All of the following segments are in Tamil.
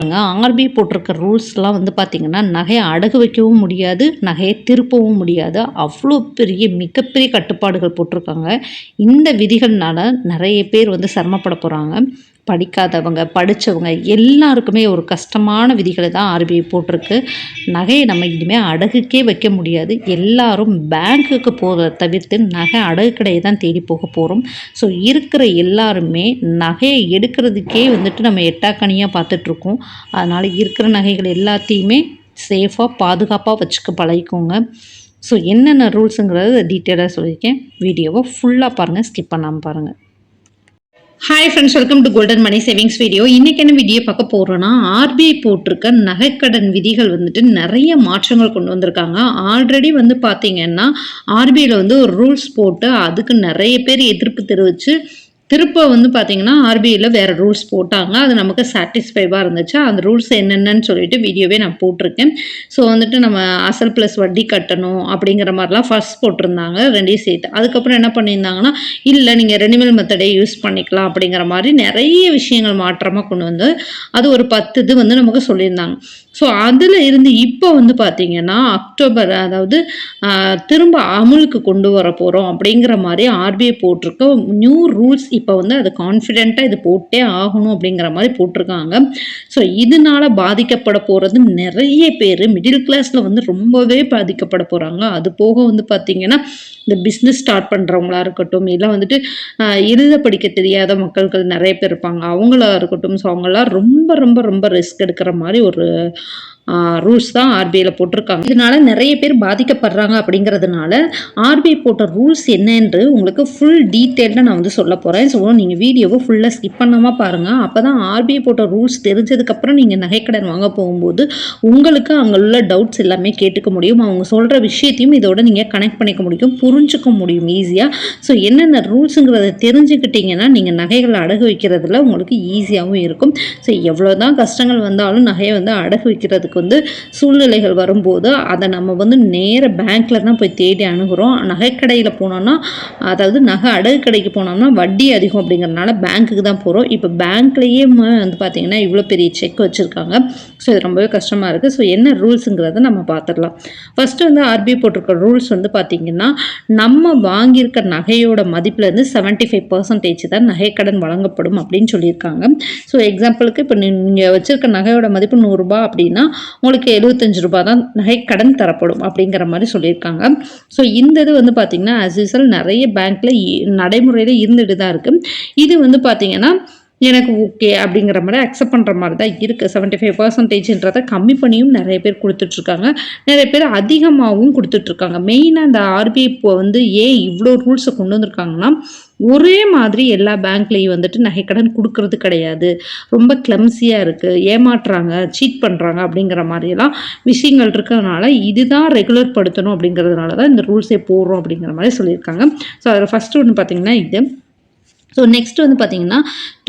ஆர்பி போட்டிருக்க ரூல்ஸ்லாம் வந்து பார்த்திங்கன்னா நகையை அடகு வைக்கவும் முடியாது நகையை திருப்பவும் முடியாது. அவ்வளோ பெரிய மிகப்பெரிய கட்டுப்பாடுகள் போட்டிருக்காங்க. இந்த விதிகள்னால நிறைய பேர் வந்து சிரமப்பட போகிறாங்க படிக்காதவங்க படித்தவங்க எல்லாருக்குமே ஒரு கஷ்டமான விதிகளை தான் ஆர்பிஐ போட்டிருக்கு. நகையை நம்ம இனிமேல் அடகுக்கே வைக்க முடியாது. எல்லாரும் பேங்க்குக்கு போகிறத தவிர்த்து நகை அடகு கடையை தான் தேடி போக போகிறோம் ஸோ இருக்கிற எல்லாருமே நகையை எடுக்கிறதுக்கே வந்துட்டு நம்ம எட்டாக்கனியாக பார்த்துட்ருக்கோம். அதனால் இருக்கிற நகைகள் எல்லாத்தையுமே சேஃபாக பாதுகாப்பாக வச்சுக்க பழகிக்கோங்க. ஸோ என்னென்ன ரூல்ஸுங்கிறத டீட்டெயிலாக சொல்லியிருக்கேன். வீடியோவை ஃபுல்லாக பாருங்கள் ஸ்கிப் பண்ணாமல் பாருங்கள் hi friends welcome to golden money savings video இன்றைக்கி என்ன வீடியோ பார்க்க போகிறோன்னா ஆர்பிஐ போட்டிருக்க நகைக்கடன் விதிகள் வந்துட்டு நிறைய மாற்றங்கள் கொண்டு வந்திருக்காங்க. ஆல்ரெடி வந்து பார்த்தீங்கன்னா ஆர்பிஐயில் வந்து ஒரு ரூல்ஸ் போட்டு அதுக்கு நிறைய பேர் எதிர்ப்பு தெரிவித்து திருப்ப வந்து பார்த்தீங்கன்னா ஆர்பிஐயில் வேறு ரூல்ஸ் போட்டாங்க. அது நமக்கு சாட்டிஸ்ஃபைவாக இருந்துச்சு. அந்த ரூல்ஸ் என்னென்னு சொல்லிட்டு வீடியோவே நான் போட்டிருக்கேன். ஸோ வந்துட்டு நம்ம அசல் ப்ளஸ் வட்டி கட்டணும் அப்படிங்கிற மாதிரிலாம் ஃபர்ஸ்ட் போட்டிருந்தாங்க ரெண்டையும் சேர்த்து. அதுக்கப்புறம் என்ன பண்ணியிருந்தாங்கன்னா இல்லை நீங்கள் ரெனிமல் மெத்தடே யூஸ் பண்ணிக்கலாம் அப்படிங்கிற மாதிரி நிறைய விஷயங்கள் மாற்றமாக கொண்டு வந்து அது ஒரு பத்து இது வந்து நமக்கு சொல்லியிருந்தாங்க. ஸோ அதில் இருந்து இப்போ வந்து பார்த்திங்கன்னா அக்டோபர் அதாவது திரும்ப அமுலுக்கு கொண்டு வர போகிறோம் அப்படிங்கிற மாதிரி ஆர்பிஐ போட்டிருக்க நியூ ரூல்ஸ் இப்போ வந்து அது கான்ஃபிடென்ட்டாக இது போட்டே ஆகணும் அப்படிங்கிற மாதிரி போட்டிருக்காங்க. ஸோ இதனால பாதிக்கப்பட போகிறது நிறைய பேர் மிடில் கிளாஸில் வந்து ரொம்பவே பாதிக்கப்பட போகிறாங்க அது போக வந்து பார்த்திங்கன்னா இந்த பிஸ்னஸ் ஸ்டார்ட் பண்ணுறவங்களா இருக்கட்டும் இல்லை வந்துட்டு எழுத படிக்க தெரியாத மக்கள்கள் நிறைய பேர் இருப்பாங்க. அவங்களா இருக்கட்டும். ஸோ அவங்களாம் ரொம்ப ரொம்ப ரொம்ப ரிஸ்க் எடுக்கிற மாதிரி ஒரு ரூல்ஸ் தான் ஆர்பிஐயில் போட்டிருக்காங்க. இதனால நிறைய பேர் பாதிக்கப்படுறாங்க அப்படிங்கிறதுனால ஆர்பிஐ போட்ட ரூல்ஸ் என்னன்று உங்களுக்கு ஃபுல் டீட்டெயில்டாக நான் வந்து சொல்ல போகிறேன் ஸோ நீங்கள் வீடியோவை ஃபுல்லாக ஸ்கிப் பண்ணாமல் பாருங்கள் அப்போ தான் ஆர்பிஐ போட்ட ரூல்ஸ் தெரிஞ்சதுக்கப்புறம் நீங்கள் நகைக்கடன் வாங்க போகும்போது உங்களுக்கு அங்கே உள்ள டவுட்ஸ் எல்லாமே கேட்டுக்க முடியும். அவங்க சொல்கிற விஷயத்தையும் இதோட நீங்கள் கனெக்ட் பண்ணிக்க முடியும். புரிஞ்சுக்க முடியும் ஈஸியாக ஸோ என்னென்ன ரூல்ஸுங்கிறத தெரிஞ்சுக்கிட்டிங்கன்னா நீங்கள் நகைகளை அடகு வைக்கிறதுல உங்களுக்கு ஈஸியாகவும் இருக்கும். ஸோ எவ்வளோ தான் கஷ்டங்கள் வந்தாலும் நகையை வந்து அடகு வைக்கிறதுக்கு வந்து சூழ்நிலைகள் வரும்போது அதை நம்ம வந்து நேர பேங்க்கில் தான் போய் தேடி அணுகிறோம். நகைக்கடையில் போனோம்னா அதாவது நகை அடகு கடைக்கு போனோம்னா வட்டி அதிகம் அப்படிங்கிறதுனால பேங்க்குக்கு தான் போகிறோம் இப்போ பேங்க்லேயே வந்து பார்த்திங்கன்னா இவ்வளோ பெரிய செக் வச்சுருக்காங்க. ஸோ இது ரொம்பவே கஷ்டமாக இருக்குது ஸோ என்ன ரூல்ஸுங்கிறத நம்ம பார்த்துடலாம் ஃபஸ்ட்டு வந்து ஆர்பிஐ போட்டிருக்க ரூல்ஸ் வந்து பார்த்திங்கன்னா நம்ம வாங்கியிருக்க நகையோட மதிப்புலேருந்து செவன்ட்டி ஃபைவ் பர்சன்டேஜ் தான் நகைக்கடன் வழங்கப்படும் அப்படின்னு சொல்லியிருக்காங்க. ஸோ எக்ஸாம்பிளுக்கு இப்போ நீங்கள் வச்சுருக்க நகையோட மதிப்பு நூறுரூபா அப்படின்னா உங்களுக்கு எழுபத்தஞ்சு ரூபா தான் நகை கடன் தரப்படும் அப்படிங்கிற மாதிரி சொல்லியிருக்காங்க. ஸோ இந்த இது வந்து பார்த்திங்கன்னா ஆஸ் யூஸ்வல் நிறைய பேங்க்கில் நடைமுறையில் இருந்துட்டு தான் இருக்குது இது வந்து பார்த்திங்கன்னா எனக்கு ஓகே அப்படிங்கிற மாதிரி அக்செப்ட் பண்ணுற மாதிரி தான் இருக்குது செவன்ட்டி ஃபைவ் பர்சன்டேஜ்ன்றதை கம்மி பண்ணியும் நிறைய பேர் கொடுத்துட்ருக்காங்க. நிறைய பேர் அதிகமாகவும் கொடுத்துட்ருக்காங்க. மெயினாக இந்த ஆர்பிஐ இப்போ வந்து ஏன் இவ்வளோ ரூல்ஸை கொண்டு வந்திருக்காங்கன்னா ஒரே மாதிரி எல்லா பேங்க்லேயும் வந்துட்டு நகைக்கடன் கொடுக்கறது கிடையாது. ரொம்ப கிளம்சியாக இருக்குது ஏமாற்றுறாங்க சீட் பண்ணுறாங்க அப்படிங்கிற மாதிரியெல்லாம் விஷயங்கள் இருக்கிறதுனால இதுதான் ரெகுலர் படுத்தணும் அப்படிங்கிறதுனால தான் இந்த ரூல்ஸே போடுறோம் அப்படிங்கிற மாதிரி சொல்லியிருக்காங்க. ஸோ அதில் ஃபஸ்ட்டு ஒன்று பார்த்திங்கன்னா இது. ஸோ நெக்ஸ்ட் வந்து பார்த்தீங்கன்னா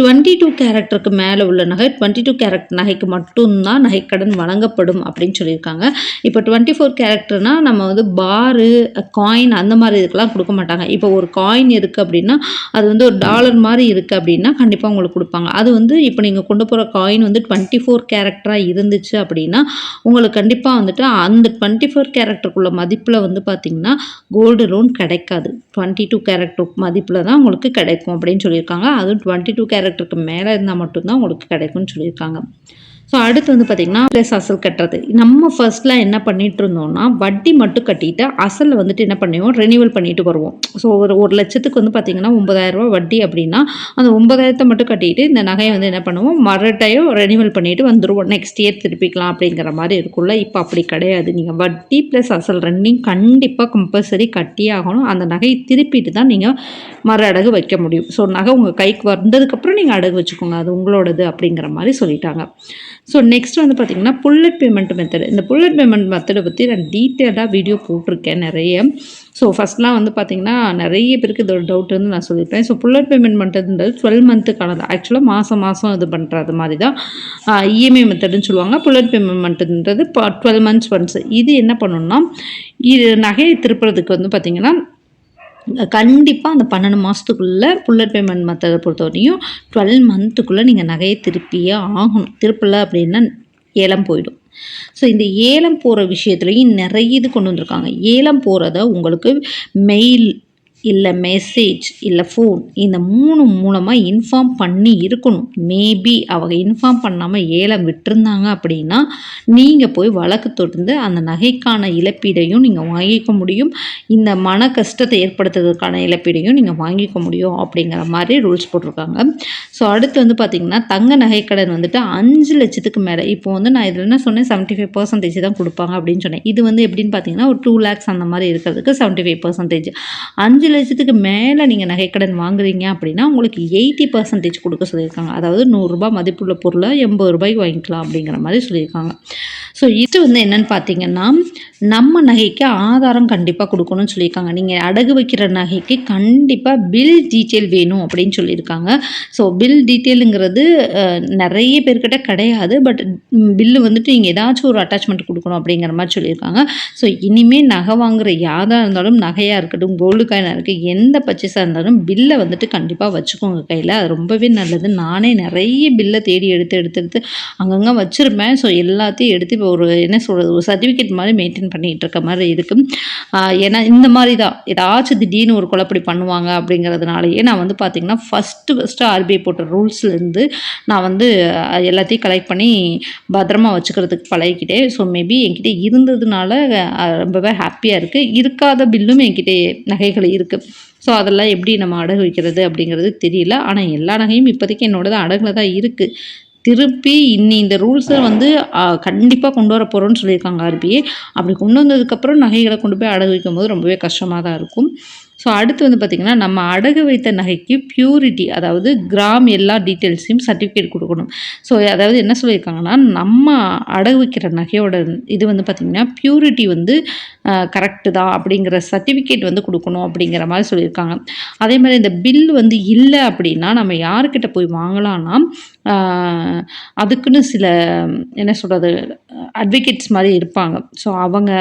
டுவெண்ட்டி டூ கேரக்டருக்கு மேலே உள்ள நகை டுவெண்ட்டி டூ கேரக்டர் நகைக்கு மட்டும்தான் நகைக்கடன் வழங்கப்படும் அப்படின்னு சொல்லியிருக்காங்க. இப்போ டுவெண்ட்டி ஃபோர் கேரக்டர்னால் நம்ம வந்து பாரு காயின் அந்த மாதிரி இதுக்கெல்லாம் கொடுக்க மாட்டாங்க. இப்போ ஒரு காயின் இருக்குது அப்படின்னா அது வந்து ஒரு டாலர் மாதிரி இருக்குது அப்படின்னா கண்டிப்பாக உங்களுக்கு கொடுப்பாங்க. அது வந்து இப்போ நீங்கள் கொண்டு போகிற காயின் வந்து டுவெண்ட்டி ஃபோர் கேரக்டராக இருந்துச்சு அப்படின்னா உங்களுக்கு கண்டிப்பாக வந்துட்டு அந்த டுவெண்ட்டி ஃபோர் கேரக்டருக்குள்ள மதிப்பில் வந்து பார்த்திங்கன்னா கோல்டு லோன் கிடைக்காது. டுவெண்ட்டி டூ கேரக்டர் மதிப்பில் தான் உங்களுக்கு கிடைக்கும் அப்படின்னு சொல்லியிருக்காங்க. அதுவும் டுவெண்ட்டி டூ கேரக்டருக்கு மேலே இருந்தால் மட்டும்தான் உங்களுக்கு கிடைக்கும்னு சொல்லியிருக்காங்க. ஸோ அடுத்து வந்து பார்த்திங்கன்னா ப்ளஸ் அசல் கட்டுறது. நம்ம ஃபர்ஸ்ட்லாம் என்ன பண்ணிட்டு இருந்தோம்னா வட்டி மட்டும் கட்டிட்டு அசலில் வந்துட்டு என்ன பண்ணுவோம் ரெனியூவல் பண்ணிட்டு வருவோம். ஸோ ஒரு ஒரு லட்சத்துக்கு வந்து பார்த்திங்கன்னா ஒம்பதாயிரரூபா வட்டி அப்படின்னா அந்த ஒம்பதாயிரத்தை மட்டும் கட்டிட்டு இந்த நகையை வந்து என்ன பண்ணுவோம்? மறுட்டையும் ரெனியூவல் பண்ணிட்டு வந்துடுவோம் நெக்ஸ்ட் இயர் திருப்பிக்கலாம் அப்படிங்கிற மாதிரி இருக்கும்ல. இப்போ அப்படி கிடையாது. நீங்கள் வட்டி ப்ளஸ் அசல் ரெண்டையும் கண்டிப்பாக கம்பல்சரி கட்டியே ஆகணும். அந்த நகையை திருப்பிட்டு தான் நீங்கள் மறு அடகு வைக்க முடியும். ஸோ நகை உங்கள் கைக்கு வந்ததுக்கப்புறம் நீங்கள் அடகு வச்சுக்கோங்க. அது உங்களோடது அப்படிங்கிற மாதிரி சொல்லிட்டாங்க. ஸோ நெக்ஸ்ட் வந்து பார்த்திங்கன்னா புல்லட் பேமெண்ட் மெத்தடு இந்த புல்லட் பேமெண்ட் மெத்தடை பற்றி நான் டீட்டெயிலாக வீடியோ போட்டிருக்கேன் நிறைய. ஸோ ஃபஸ்ட்லாம் வந்து பார்த்திங்கன்னா நிறைய பேருக்கு இதோட டவுட் வந்து நான் சொல்லியிருப்பேன். ஸோ புல்லட் பேமெண்ட் மெத்தடுன்றது டுவெல் மந்த்துக்கானது ஆக்சுவலாக மாதம் மாதம் இது பண்ணுறது மாதிரி தான் இஎம்ஐ மெத்தடுன்னு சொல்லுவாங்க. புல்லட் பேமெண்ட்டுன்றது ப டுவெல் மந்த்ஸ் ஒன்ஸ் இது என்ன பண்ணணும்னா இது நகையை திருப்புறதுக்கு வந்து பார்த்திங்கன்னா கண்டிப்பாக அந்த பன்னெண்டு மாதத்துக்குள்ளே புல்லட் பேமெண்ட் மெத்தடை பொறுத்தவரையும் டுவெல் மந்த்துக்குள்ளே நீங்கள் நகையை திருப்பியே ஆகணும். திருப்பலை அப்படின்னா ஏலம் போயிடும். ஸோ இந்த ஏலம் போகிற விஷயத்துலையும் நிறைய இது கொண்டு வந்திருக்காங்க. ஏலம் போகிறத உங்களுக்கு மெயில் இல்லை மெசேஜ் இல்லை ஃபோன் இந்த மூணு மூலமாக இன்ஃபார்ம் பண்ணி இருக்கணும். மேபி அவங்க இன்ஃபார்ம் பண்ணாமல் ஏலம் விட்டுருந்தாங்க அப்படின்னா நீங்கள் போய் வழக்கு தொடர்ந்து அந்த நகைக்கான இழப்பீடையும் நீங்கள் வாங்கிக்க முடியும். இந்த மன கஷ்டத்தை ஏற்படுத்துறதுக்கான இழப்பீடையும் நீங்கள் வாங்கிக்க முடியும் அப்படிங்கிற மாதிரி ரூல்ஸ் போட்டிருக்காங்க. ஸோ அடுத்து வந்து பார்த்திங்கன்னா தங்க நகைக்கடன் வந்துட்டு அஞ்சு லட்சத்துக்கு மேலே. இப்போ வந்து நான் இதில் என்ன சொன்னேன்? செவன்ட்டி ஃபைவ் பர்சன்டேஜ் தான் கொடுப்பாங்க அப்படின்னு சொன்னேன். இது வந்து எப்படின்னு பார்த்தீங்கன்னா ஒரு டூ லேக்ஸ் அந்த மாதிரி இருக்கிறதுக்கு செவன்ட்டி ஃபைவ் பர்சன்டேஜ் அஞ்சு லட்சத்துக்கு மேலே நீங்கள் நகைக்கடன் வாங்குறீங்க அப்படின்னா உங்களுக்கு எயிட்டி பர்சன்டேஜ் கொடுக்க சொல்லியிருக்காங்க. அதாவது நூறுரூபா மதிப்புள்ள பொருளை எண்பது ரூபாய்க்கு வாங்கிக்கலாம் அப்படிங்கிற மாதிரி சொல்லியிருக்காங்க. ஸோ இது வந்து என்னென்னு பார்த்தீங்கன்னா நம்ம நகைக்கு ஆதாரம் கண்டிப்பாக கொடுக்கணும்னு சொல்லியிருக்காங்க. நீங்கள் அடகு வைக்கிற நகைக்கு கண்டிப்பாக பில் டீட்டெயில் வேணும் அப்படின்னு சொல்லியிருக்காங்க. ஸோ பில் டீட்டெயிலுங்கிறது நிறைய பேர்கிட்ட கிடையாது. பட் பில்லு வந்துட்டு நீங்கள் ஏதாச்சும் ஒரு அட்டாச்மெண்ட் கொடுக்கணும் அப்படிங்கிற மாதிரி சொல்லியிருக்காங்க. ஸோ இனிமேல் நகை வாங்குற யாராக இருந்தாலும் நகையாக இருக்கட்டும் கோல்டு காயினாக இருக்குது எந்த பர்ச்சேஸாக இருந்தாலும் பில்லை வந்துட்டு கண்டிப்பாக வச்சுக்கோங்க கையில். அது ரொம்பவே நல்லது. நானே நிறைய பில்லை தேடி எடுத்து எடுத்து எடுத்து அங்கங்கே வச்சுருப்பேன். ஸோ எல்லாத்தையும் எடுத்து இப்போ ஒரு என்ன சொல்கிறது ஒரு சர்டிஃபிகேட் மாதிரி மெயின்டைன் பண்ணிகிட்டு இருக்க. மாதிரி இருக்கும் ஏன்னா இந்த மாதிரி தான். ஏதாச்சும் திடீர்னு ஒரு குழப்படி பண்ணுவாங்க அப்படிங்கிறதுனாலயே நான் வந்து பார்த்திங்கன்னா ஃபஸ்ட்டு ஃபஸ்ட்டு ஆர்பிஐ போட்ட ரூல்ஸ்லேருந்து நான் வந்து எல்லாத்தையும் கலெக்ட் பண்ணி பத்திரமா வச்சுக்கிறதுக்கு பழகிக்கிட்டேன். ஸோ மேபி என்கிட்ட இருந்ததுனால ரொம்பவே ஹாப்பியாக இருக்குது இருக்காத பில்லும் என்கிட்ட நகைகள் இருக்குது ஸோ அதெல்லாம் எப்படி நம்ம அடகு வைக்கிறது அப்படிங்கிறது தெரியல. ஆனால் எல்லா நகையும் இப்போதைக்கு என்னோடது அடகுல தான் இருக்குது திருப்பி இன்னி இந்த ரூல்ஸை வந்து கண்டிப்பாக கொண்டு வர போகிறோன்னு சொல்லியிருக்காங்க ஆர்பிஐ அப்படி கொண்டு வந்ததுக்கப்புறம் நகைகளை கொண்டு போய் அடகு வைக்கும் போது ரொம்பவே கஷ்டமாக தான் இருக்கும். ஸோ அடுத்து வந்து பார்த்திங்கன்னா நம்ம அடகு வைத்த நகைக்கு ப்யூரிட்டி அதாவது கிராம் எல்லா டீட்டெயில்ஸையும் சர்டிஃபிகேட் கொடுக்கணும். ஸோ அதாவது என்ன சொல்லியிருக்காங்கன்னா நம்ம அடகு வைக்கிற நகையோட இது வந்து பார்த்திங்கன்னா ப்யூரிட்டி வந்து கரெக்டு தான் அப்படிங்கிற சர்டிஃபிகேட் வந்து கொடுக்கணும் அப்படிங்கிற மாதிரி சொல்லியிருக்காங்க. அதே மாதிரி இந்த பில் வந்து இல்லை அப்படின்னா நம்ம யாருக்கிட்ட போய் வாங்கலாம்னா அதுக்குன்னு சில என்ன சொல்கிறது அட்வொகேட்ஸ் மாதிரி இருப்பாங்க. ஸோ அவங்க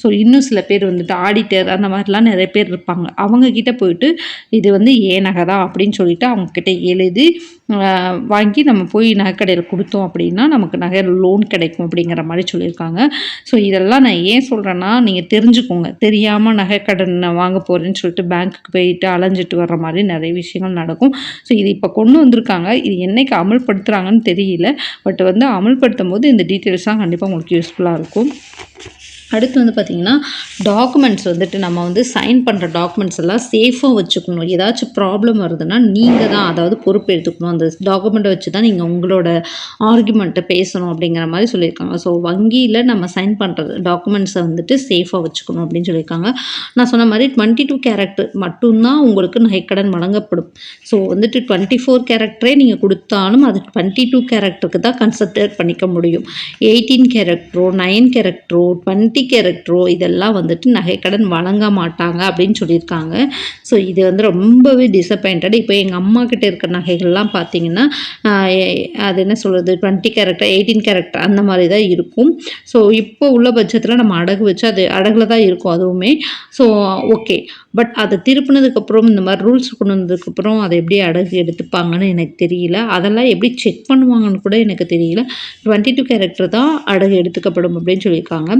ஸோ இன்னும் சில பேர் வந்துட்டு ஆடிட்டர் அந்த மாதிரிலாம் நிறைய பேர் இருப்பாங்க. அவங்கக்கிட்ட போயிட்டு இது வந்து ஏ நகை தான் அப்படின்னு சொல்லிட்டு அவங்கக்கிட்ட எழுதி வாங்கி நம்ம போய் நகைக்கடையில் கொடுத்தோம் அப்படின்னா நமக்கு நகை லோன் கிடைக்கும் அப்படிங்கிற மாதிரி சொல்லியிருக்காங்க. ஸோ இதெல்லாம் நான் ஏன் சொல்கிறேன்னா நீங்கள் தெரிஞ்சுக்கோங்க. தெரியாமல் நகைக்கடன் வாங்க போகிறேன்னு சொல்லிட்டு பேங்க்குக்கு போயிட்டு அலைஞ்சிட்டு வர்ற மாதிரி நிறைய விஷயங்கள் நடக்கும். ஸோ இது இப்போ கொண்டு வந்திருக்காங்க. இது என்னைக்கு அமல்படுத்துகிறாங்கன்னு தெரியல. பட் வந்து அமல்படுத்தும் போது இந்த டீட்டெயில்ஸ்லாம் கண்டிப்பாக உங்களுக்கு யூஸ்ஃபுல்லாக இருக்கும். அடுத்து வந்து பார்த்திங்கன்னா டாக்குமெண்ட்ஸ் வந்துட்டு நம்ம வந்து சைன் பண்ணுற டாக்குமெண்ட்ஸ் எல்லாம் சேஃபாக வச்சுக்கணும். ஏதாச்சும் ப்ராப்ளம் வருதுன்னா நீங்கள் தான் அதாவது பொறுப்பு எடுத்துக்கணும். அந்த டாக்குமெண்ட்டை வச்சு தான் நீங்கள் உங்களோட ஆர்குமெண்ட்டை பேசணும் அப்படிங்கிற மாதிரி சொல்லியிருக்காங்க. ஸோ வங்கியில் நம்ம சைன் பண்ணுற டாக்குமெண்ட்ஸை வந்துட்டு சேஃபாக வச்சுக்கணும் அப்படின்னு சொல்லியிருக்காங்க. நான் சொன்ன மாதிரி டுவெண்ட்டி டூ கேரக்டர் மட்டும்தான் உங்களுக்கு நகைக்கடன் வழங்கப்படும். ஸோ வந்துட்டு டுவெண்ட்டி ஃபோர் கேரக்டரே நீங்கள் கொடுத்தாலும் அது டுவெண்ட்டி டூ கேரக்டருக்கு தான் கன்சிடர் பண்ணிக்க முடியும். எயிட்டீன் கேரக்டரோ நைன் கேரக்டரோ டுவெண்ட்டி கேரக்டரோ இதெல்லாம் வந்துட்டு நகைக்கடன் வழங்க மாட்டாங்க அப்படின்னு சொல்லியிருக்காங்க. ஸோ இது வந்து ரொம்பவே டிசப்பாயிண்டட் இப்போ எங்கள் அம்மா கிட்டே இருக்கிற நகைகள்லாம் பார்த்தீங்கன்னா அது என்ன சொல்கிறது டுவெண்ட்டி கேரக்டர் எயிட்டீன் கேரக்டர் அந்த மாதிரி தான் இருக்கும். ஸோ இப்போ உள்ள பட்சத்தில் நம்ம அடகு வச்சு அது அடகுல தான் இருக்கும் அதுவுமே. ஸோ ஓகே பட் அதை திருப்பினதுக்கப்புறம் இந்த மாதிரி ரூல்ஸ் கொண்டு வந்ததுக்கப்புறம் அதை எப்படி அடகு எடுத்துப்பாங்கன்னு எனக்கு தெரியல. அதெல்லாம் எப்படி செக் பண்ணுவாங்கன்னு கூட எனக்கு தெரியல. டுவெண்ட்டி டூ கேரக்டர் தான் அடகு எடுத்துக்கப்படும் அப்படின்னு சொல்லியிருக்காங்க.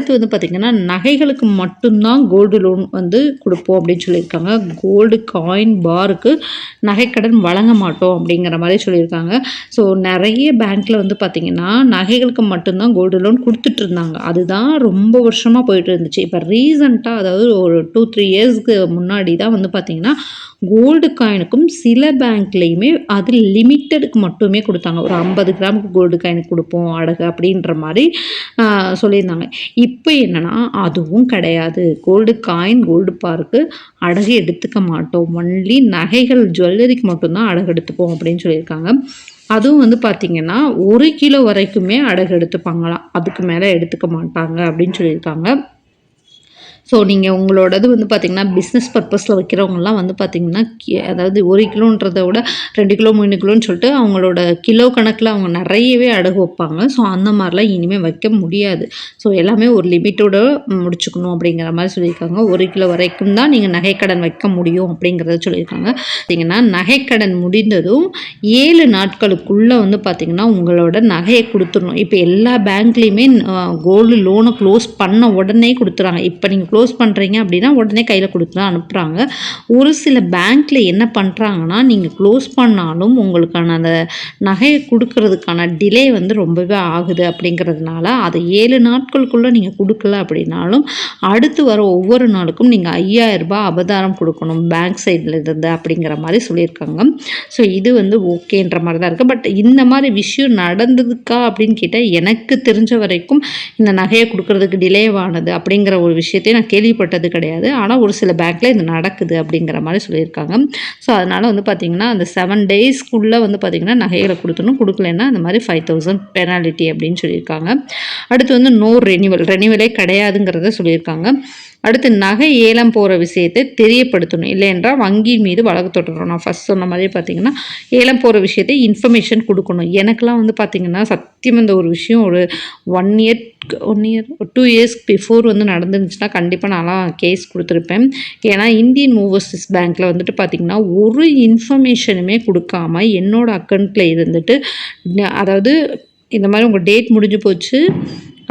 அடுத்து வந்து பார்த்திங்கன்னா நகைகளுக்கு மட்டும்தான் கோல்டு லோன் வந்து கொடுப்போம் அப்படின்னு சொல்லியிருக்காங்க. கோல்டு காயின் பாருக்கு நகைக்கடன் வழங்க மாட்டோம் அப்படிங்கிற மாதிரி சொல்லியிருக்காங்க. ஸோ நிறைய பேங்க்கில் வந்து பார்த்திங்கன்னா நகைகளுக்கு மட்டும்தான் கோல்டு லோன் கொடுத்துட்டு இருந்தாங்க. அதுதான் ரொம்ப வருஷமாக போயிட்டு இருந்துச்சு. இப்போ ரீசண்டாக அதாவது ஒரு டூ த்ரீ இயர்ஸ்க்கு முன்னாடி தான் வந்து பார்த்திங்கன்னா கோல்டு காயினுக்கும் சில பேங்க்லேயுமே அது லிமிட்டடுக்கு மட்டுமே கொடுத்தாங்க. ஒரு ஐம்பது கிராமுக்கு கோல்டு காயின் கொடுப்போம் அடகு அப்படின்ற மாதிரி சொல்லியிருந்தாங்க. இப்போ என்னென்னா அதுவும் கிடையாது. கோல்டு காயின் கோல்டு பார்க்கு அடகு எடுத்துக்க மாட்டோம். ஒன்லி நகைகள் ஜுவல்லரிக்கு மட்டும்தான் அடகு எடுத்துப்போம் அப்படின்னு சொல்லியிருக்காங்க. அதுவும் வந்து பார்த்திங்கன்னா ஒரு கிலோ வரைக்குமே அடகு எடுத்துப்பாங்களாம். அதுக்கு மேலே எடுத்துக்க மாட்டாங்க அப்படின்னு சொல்லியிருக்காங்க. ஸோ நீங்கள் உங்களோடது வந்து பார்த்திங்கன்னா பிஸ்னஸ் பர்பஸில் வைக்கிறவங்கலாம் வந்து பார்த்திங்கன்னா கி- அதாவது ஒரு கிலோன்றதை விட ரெண்டு கிலோ மூணு கிலோன்னு சொல்லிட்டு அவங்களோட கிலோ கணக்கில் அவங்க நிறையவே அடகு வைப்பாங்க. ஸோ அந்த மாதிரிலாம் இனிமேல் வைக்க முடியாது. ஸோ எல்லாமே ஒரு லிமிட்டோட முடிச்சுக்கணும் அப்படிங்கிற மாதிரி சொல்லியிருக்காங்க. ஒரு கிலோ வரைக்கும் தான் நீங்கள் நகைக்கடன் வைக்க முடியும் அப்படிங்கிறத சொல்லியிருக்காங்க. பார்த்தீங்கன்னா நகைக்கடன் முடிந்ததும் ஏழு நாட்களுக்குள்ளே வந்து பார்த்திங்கன்னா உங்களோட நகையை கொடுத்துடணும். இப்போ எல்லா பேங்க்லேயுமே கோல்டு லோனை க்ளோஸ் பண்ண உடனே கொடுத்துறாங்க. இப்போ நீங்கள் க்ளோஸ் க்ளோஸ் பண்ணுறீங்க அப்படின்னா உடனே கையில் கொடுத்து தான் அனுப்புகிறாங்க ஒரு சில பேங்க்கில் என்ன பண்ணுறாங்கன்னா நீங்கள் க்ளோஸ் பண்ணாலும் உங்களுக்கான அந்த நகையை கொடுக்கறதுக்கான டிலே வந்து ரொம்பவே ஆகுது அப்படிங்கிறதுனால அதை ஏழு நாட்களுக்குள்ளே நீங்கள் கொடுக்கல அப்படின்னாலும் அடுத்து வர ஒவ்வொரு நாளுக்கும் நீங்கள் ஐயாயிரரூபா அபதாரம் கொடுக்கணும் பேங்க் சைடில் இருந்து அப்படிங்கிற மாதிரி சொல்லியிருக்காங்க. ஸோ இது வந்து ஓகேன்ற மாதிரி தான் இருக்குது பட் இந்த மாதிரி விஷயம் நடந்ததுக்கா அப்படின்னு கேட்டால் எனக்கு தெரிஞ்ச வரைக்கும் இந்த நகையை கொடுக்கறதுக்கு டிலே ஆனது அப்படிங்கிற ஒரு விஷயத்தை நான் கேள்விப்பட்டது கிடையாது. ஆனால் ஒரு சில பேங்க்கில் இது நடக்குது அப்படிங்கிற மாதிரி சொல்லியிருக்காங்க. ஸோ அதனால் வந்து பார்த்திங்கன்னா அந்த செவன் டேஸ்க்குள்ளே வந்து பார்த்திங்கன்னா நகைகளை கொடுத்தணும் கொடுக்கலன்னா அந்த மாதிரி ஃபைவ் தௌசண்ட் பெனாலிட்டி அப்படின்னு சொல்லியிருக்காங்க. அடுத்து வந்து நோ ரெனிவல் ரெனிவலே கிடையாதுங்கிறத சொல்லியிருக்காங்க. அடுத்து நகை ஏலம் போகிற விஷயத்தை தெரியப்படுத்தணும். இல்லை என்றால் வங்கியின் மீது வழக்கு தொடரணும் நான் ஃபஸ்ட் சொன்ன மாதிரியே பார்த்தீங்கன்னா ஏலம் போகிற விஷயத்தை இன்ஃபர்மேஷன் கொடுக்கணும். எனக்கெலாம் வந்து பார்த்திங்கன்னா சத்தியம் இந்த ஒரு விஷயம் ஒரு one year one year two years before வந்து நடந்துருந்துச்சுன்னா கண்டிப்பாக நான்லாம் கேஸ் கொடுத்துருப்பேன். ஏன்னா இந்தியன் ஓவர்சீஸ் பேங்க்கில் வந்துட்டு பார்த்திங்கன்னா ஒரு இன்ஃபர்மேஷனுமே கொடுக்காம என்னோடய அக்கௌண்ட்டில் இருந்துட்டு அதாவது இந்த மாதிரி உங்கள் டேட் முடிஞ்சு போச்சு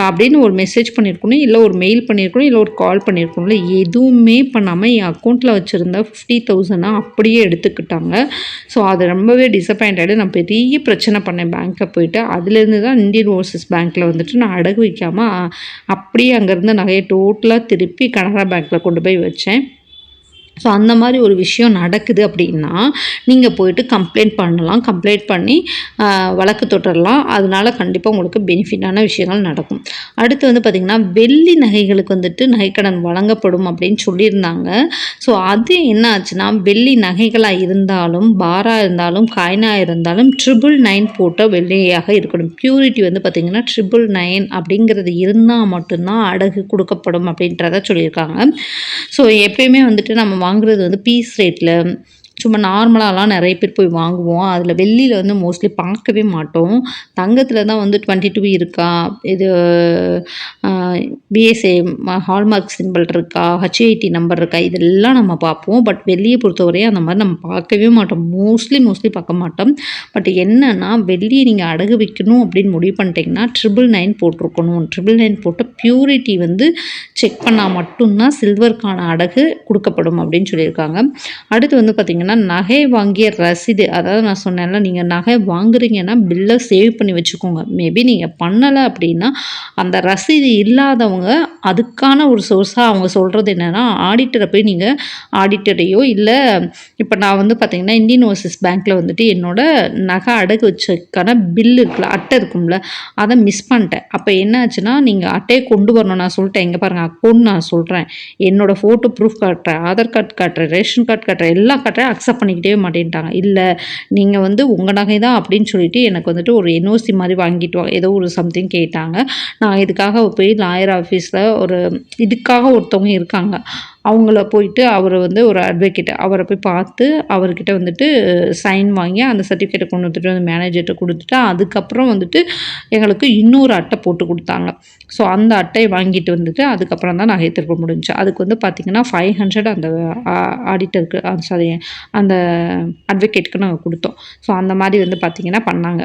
அப்படின்னு ஒரு மெசேஜ் பண்ணியிருக்கணும் இல்லை ஒரு மெயில் பண்ணியிருக்கணும் இல்லை ஒரு கால் பண்ணியிருக்கணும்ல எதுவுமே பண்ணாமல் என் அக்கௌண்ட்டில் வச்சுருந்த ஃபிஃப்டி தௌசண்டாக அப்படியே எடுத்துக்கிட்டாங்க. ஸோ அது ரொம்பவே டிசப்பாயிண்டடு நான் பெரிய பிரச்சனை பண்ணேன் பேங்க்கில் போயிட்டு. அதுலேருந்து தான் இந்தியன் ஓவர்சீஸ் பேங்க்கில் வந்துட்டு நான் அடகு வைக்காமல் அப்படியே அங்கேருந்து நகையை டோட்டலாக திருப்பி கனரா பேங்க்கில் கொண்டு போய் வச்சேன். ஸோ அந்த மாதிரி ஒரு விஷயம் நடக்குது அப்படின்னா நீங்கள் போயிட்டு கம்ப்ளைண்ட் பண்ணலாம். கம்ப்ளைண்ட் பண்ணி வழக்கு தொட்டரலாம் அதனால கண்டிப்பாக உங்களுக்கு பெனிஃபிட்டான விஷயங்கள் நடக்கும். அடுத்து வந்து பார்த்திங்கன்னா வெள்ளி நகைகளுக்கு வந்துட்டு நகைக்கடன் வழங்கப்படும் அப்படின்னு சொல்லியிருந்தாங்க. ஸோ அது என்ன ஆச்சுன்னா வெள்ளி நகைகளாக இருந்தாலும் பாராக இருந்தாலும் காயினாக இருந்தாலும் ட்ரிபிள் நைன் போட்ட வெள்ளியாக இருக்கணும். ப்யூரிட்டி வந்து பார்த்திங்கன்னா ட்ரிபிள் நைன் அப்படிங்கிறது இருந்தால் மட்டும்தான் அடகு கொடுக்கப்படும் அப்படின்றத சொல்லியிருக்காங்க. ஸோ எப்பயுமே வந்துட்டு நம்ம வாங்குறது வந்து பீஸ் ரேட்டில் சும்மா நார்மலாலாம் நிறைய பேர் போய் வாங்குவோம். அதில் வெள்ளியில் வந்து மோஸ்ட்லி பார்க்கவே மாட்டோம். தங்கத்தில் தான் வந்து டுவெண்ட்டி டூ இருக்கா? இது பிஎஸ்ஏ ஹால்மார்க் சிம்பிள் இருக்கா? ஹச்ஐடி நம்பர் இருக்கா? இதெல்லாம் நம்ம பார்ப்போம். பட் வெள்ளியை பொறுத்தவரையும் அந்த மாதிரி நம்ம பார்க்கவே மாட்டோம். மோஸ்ட்லி மோஸ்ட்லி பார்க்க மாட்டோம். பட் என்னன்னா வெள்ளியை நீங்கள் அடகு வைக்கணும் அப்படின்னு முடிவு பண்ணிட்டீங்கன்னா ட்ரிபிள் நைன் போட்டிருக்கணும். ட்ரிபிள் நைன் போட்டு பியூரிட்டி வந்து செக் பண்ணால் மட்டும்தான் சில்வருக்கான அடகு கொடுக்கப்படும் அப்படின்னு சொல்லியிருக்காங்க. அடுத்து வந்து பார்த்திங்கன்னா நகை வாங்கிய ரசீது அதாவது நான் சொன்னேன்ல நீங்கள் நகை வாங்குறீங்கன்னா பில்லை சேவ் பண்ணி வச்சுக்கோங்க. மேபி நீங்கள் பண்ணலை அப்படின்னா அந்த ரசீது இல்லாதவங்க அதுக்கான ஒரு சோர்ஸாக அவங்க சொல்கிறது என்னென்னா ஆடிட்டரை போய் நீங்கள் ஆடிட்டரையோ இல்லை இப்போ நான் வந்து பார்த்தீங்கன்னா இந்தியன் ஓவர்சீஸ் பேங்க்கில் வந்துட்டு என்னோடய நகை அடகு வச்சதுக்கான பில் இருக்குல்ல அட்டை இருக்கும்ல அதை மிஸ் பண்ணிட்டேன். அப்போ என்ன ஆச்சுன்னா நீங்கள் அட்டையை கொண்டு வரணும் நான் சொல்லிட்டேன். எங்கே பாருங்கள் அக்கௌண்ட் நான் சொல்கிறேன் என்னோடய ஃபோட்டோ ப்ரூஃப் காட்டுறேன் ஆதார் கார்டு காட்டுறேன் ரேஷன் கார்டு காட்டுறேன் எல்லாம் காட்டுறேன். அக்செப்ட் பண்ணிக்கிட்டே மாட்டேன்ட்டாங்க. இல்லை நீங்கள் வந்து உங்கள் நகை தான் அப்படின்னு சொல்லிட்டு எனக்கு வந்துட்டு ஒரு என்ஓசி மாதிரி வாங்கிட்டு வாங்க ஏதோ ஒரு சம்திங் கேட்டாங்க. நான் இதுக்காக போய் லாயர் ஆஃபீஸில் ஒரு இதுக்காக ஒருத்தவங்க இருக்காங்க. அவங்கள போயிட்டு அவரை வந்து ஒரு அட்வொகேட் அவரை போய் பார்த்து அவர்கிட்ட வந்துட்டு சைன் வாங்கி அந்த சர்டிஃபிகேட்டை கொண்டு வந்துட்டு வந்து மேனேஜர்கிட்ட கொடுத்துட்டு அதுக்கப்புறம் வந்துட்டு எங்களுக்கு இன்னொரு அட்டை போட்டு கொடுத்தாங்க. ஸோ அந்த அட்டையை வாங்கிட்டு வந்துட்டு அதுக்கப்புறம் தான் நகையை திருப்ப முடிஞ்சு அதுக்கு வந்து பார்த்திங்கன்னா ஃபைவ் ஹண்ட்ரட் அந்த ஆடிட்டருக்கு சாரி அந்த அட்வொகேட்டுக்கு நாங்கள் கொடுத்தோம். ஸோ அந்த மாதிரி வந்து பார்த்திங்கன்னா பண்ணாங்க.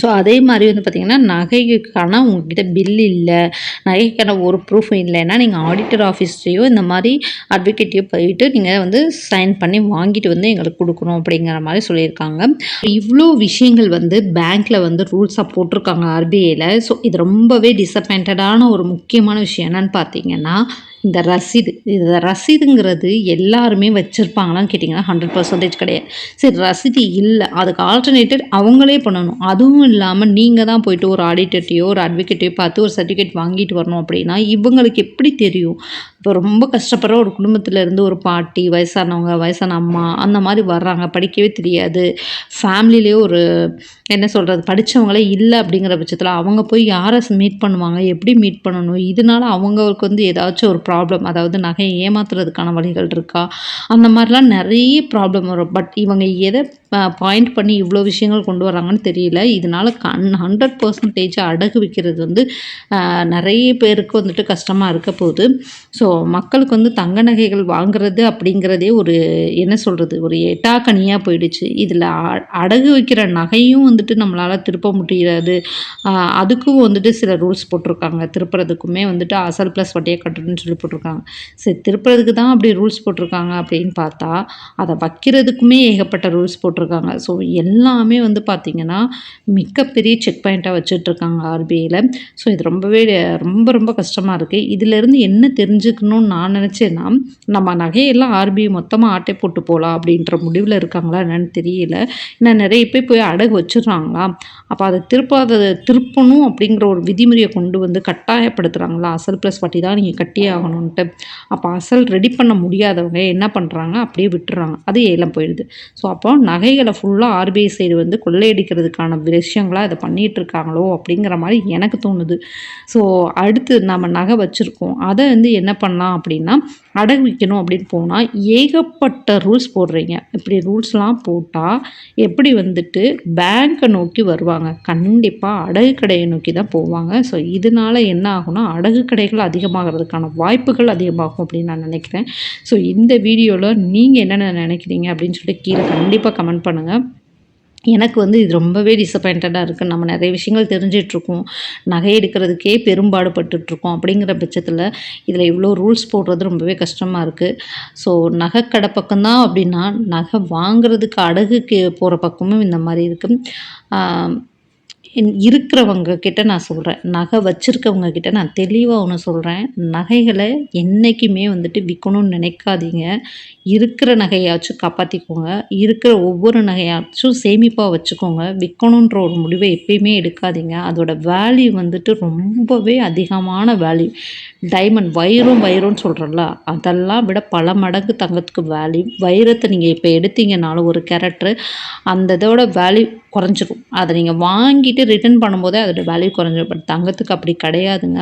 ஸோ அதே மாதிரி வந்து பார்த்திங்கன்னா நகைக்கான உங்ககிட்ட பில் இல்லை. நகைக்கான ஒரு ப்ரூஃபும் இல்லைன்னா நீங்கள் ஆடிட்டர் ஆஃபீஸ்லேயோ இந்த மாதிரி அட்வொகேட்டையோ போயிட்டு நீங்கள் வந்து சைன் பண்ணி வாங்கிட்டு வந்து எங்களுக்கு கொடுக்கணும் அப்படிங்கிற மாதிரி சொல்லியிருக்காங்க. இவ்வளோ விஷயங்கள் வந்து பேங்க்கில் வந்து ரூல்ஸாக போட்டிருக்காங்க ஆர்பிஐயில் ஸோ இது ரொம்பவே டிசப்பாயிண்டடான ஒரு முக்கியமான விஷயம் என்னன்னு பார்த்தீங்கன்னா இந்த ரசீது இந்த ரசீதுங்கிறது எல்லாருமே வச்சுருப்பாங்களான்னு கேட்டிங்கன்னா ஹண்ட்ரட் பர்சன்டேஜ் கிடையாது. சரி ரசீது இல்லை அதுக்கு ஆல்டர்னேட்டட் அவங்களே பண்ணணும். அதுவும் இல்லாமல் நீங்கள் தான் போயிட்டு ஒரு ஆடிட்டர்ட்டையோ ஒரு அட்வொகேட்டையோ பார்த்து ஒரு சர்டிஃபிகேட் வாங்கிட்டு வரணும் அப்படின்னா இவங்களுக்கு எப்படி தெரியும்? இப்போ ரொம்ப கஷ்டப்படுற ஒரு குடும்பத்தில் இருந்து ஒரு பாட்டி வயசானவங்க வயசான அம்மா அந்த மாதிரி வர்றாங்க படிக்கவே தெரியாது. ஃபேமிலிலேயே ஒரு என்ன சொல்கிறது படித்தவங்களே இல்லை அப்படிங்கிற பட்சத்தில் அவங்க போய் யாரை மீட் பண்ணுவாங்க எப்படி மீட் பண்ணணும்? இதனால அவங்களுக்கு வந்து ஏதாச்சும் ஒரு ப்ராப்ளம் அதாவது நகையை ஏமாத்துறதுக்கான வழிகள் இருக்கா? அந்த மாதிரிலாம் நிறைய ப்ராப்ளம் வரும். பட் இவங்க எதை பாயிண்ட் பண்ணி இவ்வளோ விஷயங்கள் கொண்டு வராங்கன்னு தெரியல. இதனால் கண் ஹண்ட்ரட் பர்சன்டேஜ் அடகு வைக்கிறது வந்து நிறைய பேருக்கு வந்துட்டு கஷ்டமாக இருக்க போகுது. ஸோ மக்களுக்கு வந்து தங்க நகைகள் வாங்குறது அப்படிங்கிறதே ஒரு என்ன சொல்கிறது ஒரு எட்டாக்கனியாக போயிடுச்சு. இதில் அடகு வைக்கிற நகையும் வந்துட்டு நம்மளால் திருப்ப முடியாது. அதுக்கும் வந்துட்டு சில ரூல்ஸ் போட்டிருக்காங்க. திருப்புறதுக்குமே வந்துட்டு அசல் ப்ளஸ் வட்டியை கட்டணும்னு சொல்லி போட்டிருக்காங்க. சரி திருப்புறதுக்கு தான் அப்படி ரூல்ஸ் போட்டிருக்காங்க அப்படின்னு பார்த்தா அதை வைக்கிறதுக்குமே ஏகப்பட்ட ரூல்ஸ் போட்டிருக்காங்க. போட்டிருக்காங்க ஸோ எல்லாமே வந்து பார்த்திங்கன்னா மிகப்பெரிய செக் பாயிண்ட்டாக வச்சுட்ருக்காங்க ஆர்பிஐயில் ஸோ இது ரொம்பவே ரொம்ப ரொம்ப கஷ்டமாக இருக்குது இதிலேருந்து என்ன தெரிஞ்சுக்கணும்னு நான் நினச்சேன்னா நம்ம நகையெல்லாம் ஆர்பிஐ மொத்தமாக ஆட்டை போட்டு போகலாம் அப்படின்ற முடிவில் இருக்காங்களா என்னன்னு தெரியல. ஏன்னா நிறைய பேர் போய் அடகு வச்சிடுறாங்களா? அப்போ அதை திருப்பாத திருப்பணும் அப்படிங்கிற ஒரு விதிமுறையை கொண்டு வந்து கட்டாயப்படுத்துகிறாங்களா அசல் ப்ளஸ் வட்டி தான் நீங்கள் கட்டியே ஆகணுன்ட்டு அப்போ அசல் ரெடி பண்ண முடியாதவங்க என்ன பண்ணுறாங்க அப்படியே விட்டுறாங்க. அது ஏலம் போயிடுது. ஸோ அப்போ நகை நகைகளை ஃபுல்லாக ஆர்பிஐ சைடு வந்து கொள்ளையடிக்கிறதுக்கான விஷயங்களாக இதை பண்ணிகிட்டு இருக்காங்களோ அப்படிங்கிற மாதிரி எனக்கு தோணுது. ஸோ அடுத்து நம்ம நகை வச்சுருக்கோம். அதை வந்து என்ன பண்ணலாம் அப்படின்னா அடகு வைக்கணும் அப்படின்னு போனால் ஏகப்பட்ட ரூல்ஸ் போடுறீங்க. இப்படி ரூல்ஸ்லாம் போட்டால் எப்படி வந்துட்டு பேங்க்கை நோக்கி வருவாங்க. கண்டிப்பாக அடகு கடையை நோக்கி தான் போவாங்க. ஸோ இதனால் என்ன ஆகும்னா அடகு கடைகள் அதிகமாகிறதுக்கான வாய்ப்புகள் அதிகமாகும் அப்படின்னு நான் நினைக்கிறேன். ஸோ இந்த வீடியோவில் நீங்கள் என்னென்ன நினைக்கிறீங்க அப்படின்னு சொல்லிட்டு கீழே கண்டிப்பாக கமெண்ட் பண்ணுங்கள் எனக்கு வந்து இது ரொம்பவே டிசப்பாயின்டாக இருக்குது நம்ம நிறைய விஷயங்கள் தெரிஞ்சிட்ருக்கோம். நகை எடுக்கிறதுக்கே பெரும்பாடுபட்டுட்ருக்கோம் அப்படிங்கிற பட்சத்தில் இதில் இவ்வளோ ரூல்ஸ் போடுறது ரொம்பவே கஷ்டமாக இருக்குது ஸோ நகை கடை பக்கம்தான் அப்படின்னா நகை வாங்குறதுக்கு அடகுக்கு போகிற பக்கமும் இந்த மாதிரி இருக்குது இருக்கிறவங்க கிட்ட நான் சொல்கிறேன் நகை வச்சுருக்கவங்க கிட்ட நான் தெளிவாக ஒன்று சொல்கிறேன் நகைகளை என்றைக்குமே வந்துட்டு விற்கணும்னு நினைக்காதீங்க. இருக்கிற நகையாச்சும் காப்பாற்றிக்கோங்க இருக்கிற ஒவ்வொரு நகையாச்சும் சேமிப்பாக வச்சுக்கோங்க. விற்கணுன்ற ஒரு முடிவை எப்பயுமே எடுக்காதீங்க. அதோட வேல்யூ வந்துட்டு ரொம்பவே அதிகமான வேல்யூ டைமண்ட் வைரம் வைரம்னு சொல்கிறோம்ல அதெல்லாம் விட பல மடங்கு தங்கத்துக்கு வேல்யூ வைரத்தை நீங்கள் இப்போ எடுத்தீங்கனாலும் ஒரு கேரக்டர் அந்த இதோட வேல்யூ குறைஞ்சிரும். அதை நீங்கள் வாங்கிட்டு ரிட்டர்ன் பண்ணும்போதே அதோட வேல்யூ குறைஞ்சிரும். பட் தங்கத்துக்கு அப்படி கிடையாதுங்க.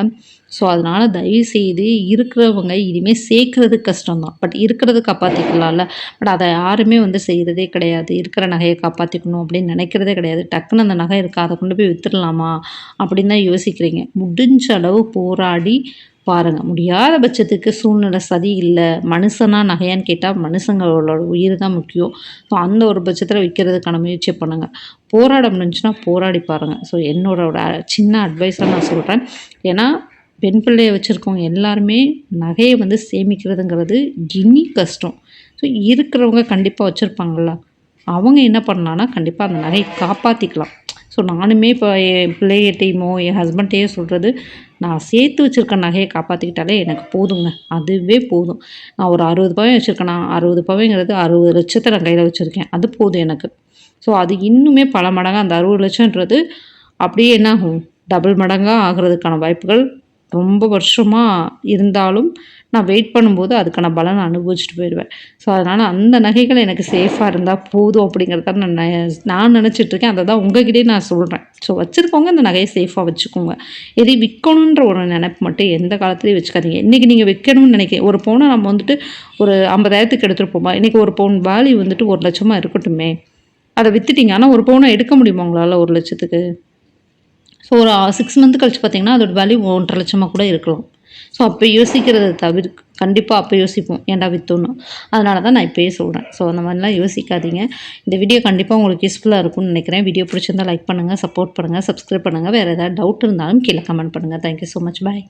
ஸோ அதனால் தயவுசெய்து இருக்கிறவங்க இனிமேல் சேர்க்குறது கஷ்டம்தான். பட் இருக்கிறத காப்பாற்றிக்கலாம்ல பட் அதை யாருமே வந்து செய்கிறதே கிடையாது. இருக்கிற நகையை காப்பாற்றிக்கணும் அப்படின்னு நினைக்கிறதே கிடையாது. டக்குன்னு அந்த நகை இருக்கா? அதை கொண்டு போய் விற்றுடலாமா அப்படின்னு தான் யோசிக்கிறீங்க. முடிஞ்ச அளவு போராடி பாருங்கள் முடியாத பட்சத்துக்கு சூழ்நிலை சதி இல்லை மனுஷனா நகையான்னு கேட்டால் மனுஷங்களோட உயிர் தான் முக்கியம். ஸோ அந்த ஒரு பட்சத்தில் விற்கிறதுக்கான முயற்சியை பண்ணுங்கள் போராட முடிஞ்சுன்னா போராடி பாருங்கள் ஸோ என்னோட சின்ன அட்வைஸாக நான் சொல்கிறேன் ஏன்னா பெண் பிள்ளையை வச்சுருக்கவங்க எல்லாருமே நகையை வந்து சேமிக்கிறதுங்கிறது இனி கஷ்டம். ஸோ இருக்கிறவங்க கண்டிப்பாக வச்சுருப்பாங்கள்ல அவங்க என்ன பண்ணலான்னா கண்டிப்பாக அந்த நகையை காப்பாற்றிக்கலாம் ஸோ நானுமே இப்போ என் பிள்ளைகிட்டையுமோ என் ஹஸ்பண்ட்டையோ சொல்கிறது நான் சேர்த்து வச்சுருக்க நகையை காப்பாற்றிக்கிட்டாலே எனக்கு போதுங்க. அதுவே போதும். நான் ஒரு அறுபது பவன் வச்சுருக்கேன் அறுபது பவைங்கிறது அறுபது லட்சத்தை நான் கையில் வச்சுருக்கேன். அது போதும் எனக்கு. ஸோ அது இன்னுமே பல மடங்காக அந்த அறுபது லட்சன்றது அப்படியே என்ன ஆகும்? டபுள் மடங்காக ஆகிறதுக்கான வாய்ப்புகள் ரொம்ப வருஷமாக இருந்தாலும் நான் வெயிட் பண்ணும்போது அதுக்கான பலனை அனுபவிச்சுட்டு போயிடுவேன். ஸோ அதனால் அந்த நகைகள் எனக்கு சேஃபாக இருந்தால் போதும் அப்படிங்கிறத நான் நான் நினச்சிட்ருக்கேன். அதை தான் உங்ககிட்டே நான் சொல்கிறேன் ஸோ வச்சுருக்கவங்க அந்த நகையை சேஃபாக வச்சுக்கோங்க. எதையும் விற்கணுன்ற ஒரு நினைப்பு மட்டும் எந்த காலத்துலேயும் வச்சுக்காதீங்க. இன்றைக்கி நீங்கள் விற்கணும்னு நினைக்க ஒரு பவுனை நம்ம வந்துட்டு ஒரு ஐம்பதாயிரத்துக்கு எடுத்துகிட்டு போமா இன்றைக்கி ஒரு பவுன் வேல்யூ வந்துட்டு ஒரு லட்சமாக இருக்கட்டுமே. அதை விற்றுட்டீங்க ஆனால் ஒரு பவுனை எடுக்க முடியுமா உங்களால் ஒரு லட்சத்துக்கு? ஸோ ஒரு uh, சிக்ஸ் மந்த் கழிச்சு பார்த்தீங்கன்னா அதோட வேல்யூ ஒன்றரை லட்சமாக கூட இருக்கலாம். ஸோ அப்போ யோசிக்கிறத தவிர கண்டிப்பாக அப்போ யோசிப்போம். ஏன்டா வித்தோன்னு அதனால தான் நான் இப்போயே சொல்கிறேன் ஸோ அந்த மாதிரிலாம் யோசிக்காதீங்க. இந்த வீடியோ கண்டிப்பாக உங்களுக்கு யூஸ்ஃபுல்லாக இருக்கும்னு நினைக்கிறேன். வீடியோ பிடிச்சிருந்தால் லைக் பண்ணுங்கள் சப்போர்ட் பண்ணுங்கள் சப்ஸ்கிரைப் பண்ணுங்கள் வேறு ஏதாவது டவுட் இருந்தாலும் கீழே கமெண்ட் பண்ணுங்கள் தேங்க்யூ ஸோ மச் பாய்